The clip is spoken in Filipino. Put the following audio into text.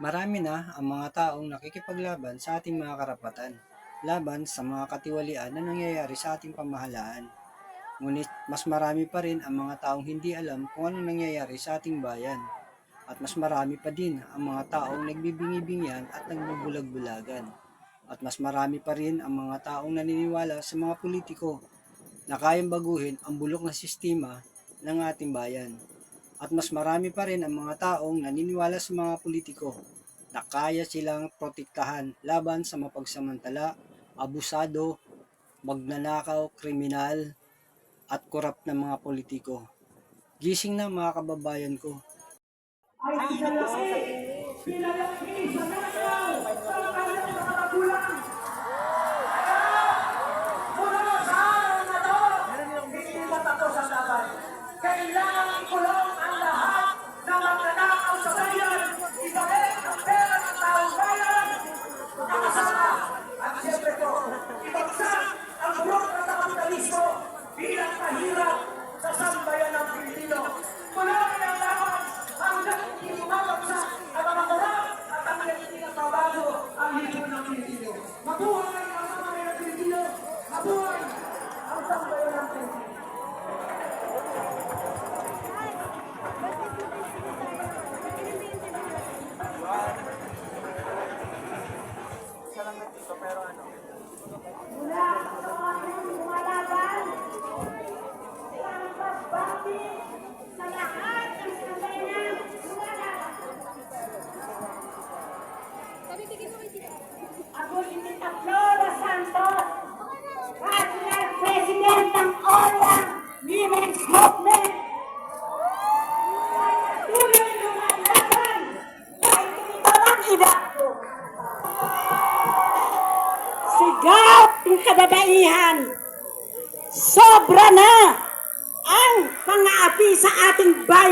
Marami na ang mga taong nakikipaglaban sa ating mga karapatan, laban sa mga katiwalian na nangyayari sa ating pamahalaan. Ngunit mas marami pa rin ang mga taong hindi alam kung ano nangyayari sa ating bayan. At mas marami pa din ang mga taong nagbibingi-bingihan at nagbubulag-bulagan. At mas marami pa rin ang mga taong naniniwala sa mga politiko na kayang baguhin ang bulok na sistema ng ating bayan. At mas marami pa rin ang mga taong naniniwala sa mga politiko na kaya silang protektahan laban sa mapagsamantala, abusado, magnanakaw, kriminal, at korap na mga politiko. Gising na mga kababayan ko. ay ang ko. Sigaw ng kababaihan. Sobra na ang pang-aapi sa ating bayan.